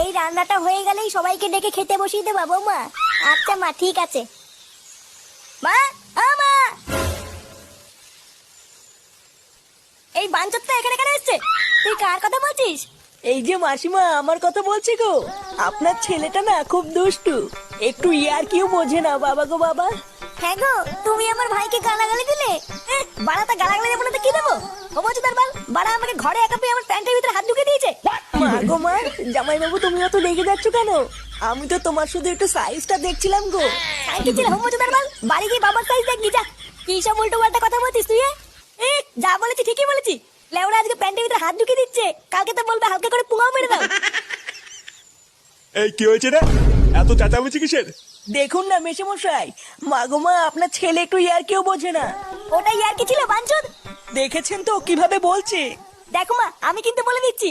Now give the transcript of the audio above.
এই রান্নাটা হয়ে গেলেই সবাইকে ডেকে খেতে বসিয়ে দেবা বৌমা। আচ্ছা মা ঠিক আছে। মা ও মা। এই বাঞ্চতটা এখানে কেন এসছে? তুই কার কথা বলছিস? এই যে মাসিমা আমার কথা বলছি গো। আপনার ছেলেটা না খুব দুষ্টু। একটু ইয়ার কিউ বোঝে না বাবা গো বাবা। হ্যাঁ গো তুমি আমার ভাইকে গালাগালি দিলে? বাড়াতে গালাগালি দেবো না তো কি দেবো? ও বলছো তার বাল বাড়া আমাকে ঘরে একা পেয়ে আমার প্যান্টের ভিতরে হাত ঢুকে দিয়েছে। মা গো মা জামাই বাবু তুমি অত রেগে যাচ্ছ কেন? আমি তো তোমার শুধু একটু সাইজটা দেখছিলাম গো। হোমো বাড়ি গিয়ে বাবার সাইজ দেখবি যা। কি সব উল্টো পাল্টা কথা বলছিস তুই এ? যা বলেছি ঠিকই বলেছি। লেওরা আজকে প্যান্টের ভিতরে হাত ঢুকে দিচ্ছে। কালকে তো বলবে হালকা করে পুঙাও মেরে দাও। এই কি হয়েছে রে? এত চেঁচামেচি কিসের? দেখুন না মেশে মশাই মা গো মা আপনার ছেলে একটু ইয়ার কেউ বোঝে না। ওটাই আর কি ছিল বাঞ্চদ? দেখেছেন তো কীভাবে বলছে? দেখো মা আমি কিন্তু বলে দিচ্ছি।